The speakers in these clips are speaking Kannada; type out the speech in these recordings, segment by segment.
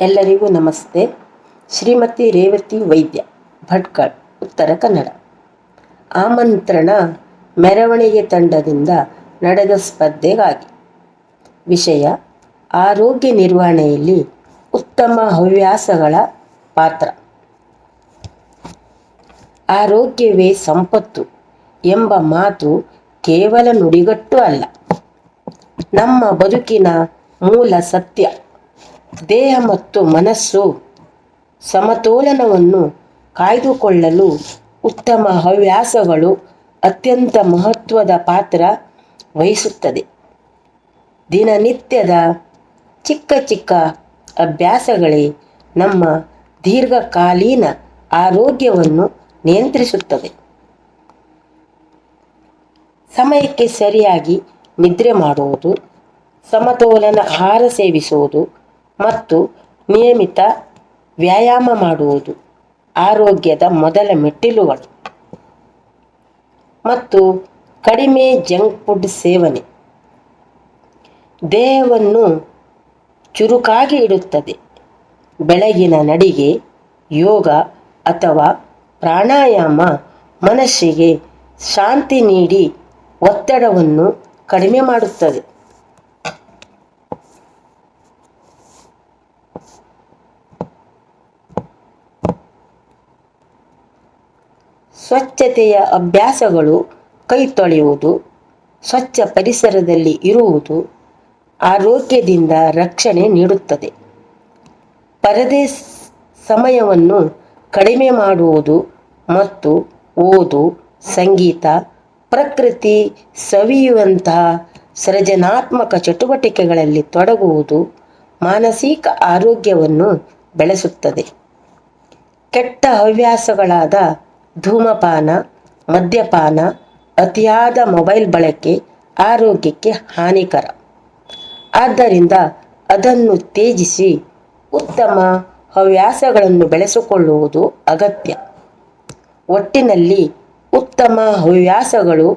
ಎಲ್ಲರಿಗೂ ನಮಸ್ತೆ. ಶ್ರೀಮತಿ ರೇವತಿ ವೈದ್ಯ, ಭಟ್ಕಳ್, ಉತ್ತರ ಕನ್ನಡ. ಆಮಂತ್ರಣ ಮೆರವಣಿಗೆ ತಂಡದಿಂದ ನಡೆದ ಸ್ಪರ್ಧೆಗಾಗಿ. ವಿಷಯ, ಆರೋಗ್ಯ ನಿರ್ವಹಣೆಯಲ್ಲಿ ಉತ್ತಮ ಹವ್ಯಾಸಗಳ ಪಾತ್ರ. ಆರೋಗ್ಯವೇ ಸಂಪತ್ತು ಎಂಬ ಮಾತು ಕೇವಲ ನುಡಿಗಟ್ಟು ಅಲ್ಲ. ನಮ್ಮ ಬದುಕಿನ ಮೂಲ ಸತ್ಯ. ದೇಹ ಮತ್ತು ಮನಸ್ಸು ಸಮತೋಲನವನ್ನು ಕಾಯ್ದುಕೊಳ್ಳಲು ಉತ್ತಮ ಹವ್ಯಾಸಗಳು ಅತ್ಯಂತ ಮಹತ್ವದ ಪಾತ್ರ ವಹಿಸುತ್ತದೆ. ದಿನನಿತ್ಯದ ಚಿಕ್ಕ ಚಿಕ್ಕ ಅಭ್ಯಾಸಗಳೇ ನಮ್ಮ ದೀರ್ಘಕಾಲೀನ ಆರೋಗ್ಯವನ್ನು ನಿಯಂತ್ರಿಸುತ್ತದೆ ಸಮಯಕ್ಕೆ ಸರಿಯಾಗಿ ನಿದ್ರೆ ಮಾಡುವುದು, ಸಮತೋಲನ ಆಹಾರ ಸೇವಿಸುವುದು ಮತ್ತು ನಿಯಮಿತ ವ್ಯಾಯಾಮ ಮಾಡುವುದು ಆರೋಗ್ಯದ ಮೊದಲ ಮೆಟ್ಟಿಲುಗಳು. ಮತ್ತು ಕಡಿಮೆ ಜಂಕ್ ಫುಡ್ ಸೇವನೆ. ದೇಹವನ್ನು ಚುರುಕಾಗಿ ಇಡುತ್ತದೆ. ಬೆಳಗಿನ ನಡಿಗೆ, ಯೋಗ ಅಥವಾ ಪ್ರಾಣಾಯಾಮ ಮನಸ್ಸಿಗೆ ಶಾಂತಿ ನೀಡಿ ಒತ್ತಡವನ್ನು ಕಡಿಮೆ ಮಾಡುತ್ತದೆ. ಸ್ವಚ್ಛತೆಯ ಅಭ್ಯಾಸಗಳು ಕೈ ತೊಳೆಯುವುದು ಸ್ವಚ್ಛ ಪರಿಸರದಲ್ಲಿ ಇರುವುದು ಆರೋಗ್ಯದಿಂದ ರಕ್ಷಣೆ ನೀಡುತ್ತದೆ. ಪರದೆ ಸಮಯವನ್ನು ಕಡಿಮೆ ಮಾಡುವುದು ಮತ್ತು ಓದು, ಸಂಗೀತ, ಪ್ರಕೃತಿ ಸವಿಯುವಂತಹ ಸೃಜನಾತ್ಮಕ ಚಟುವಟಿಕೆಗಳಲ್ಲಿ ತೊಡಗುವುದು ಮಾನಸಿಕ ಆರೋಗ್ಯವನ್ನು ಬೆಳೆಸುತ್ತದೆ. ಕೆಟ್ಟ ಹವ್ಯಾಸಗಳಾದ ಧೂಮಪಾನ, ಮದ್ಯಪಾನ, ಅತಿಯಾದ ಮೊಬೈಲ್ ಬಳಕೆ ಆರೋಗ್ಯಕ್ಕೆ ಹಾನಿಕರ. ಆದ್ದರಿಂದ ಅದನ್ನು ತ್ಯಜಿಸಿ ಉತ್ತಮ ಹವ್ಯಾಸಗಳನ್ನು ಬೆಳೆಸಿಕೊಳ್ಳುವುದು ಅಗತ್ಯ. ಒಟ್ಟಿನಲ್ಲಿ ಉತ್ತಮ ಹವ್ಯಾಸಗಳು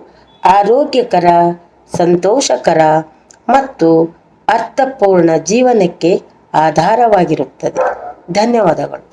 ಆರೋಗ್ಯಕರ, ಸಂತೋಷಕರ ಮತ್ತು ಅರ್ಥಪೂರ್ಣ ಜೀವನಕ್ಕೆ ಆಧಾರವಾಗಿರುತ್ತದೆ. ಧನ್ಯವಾದಗಳು.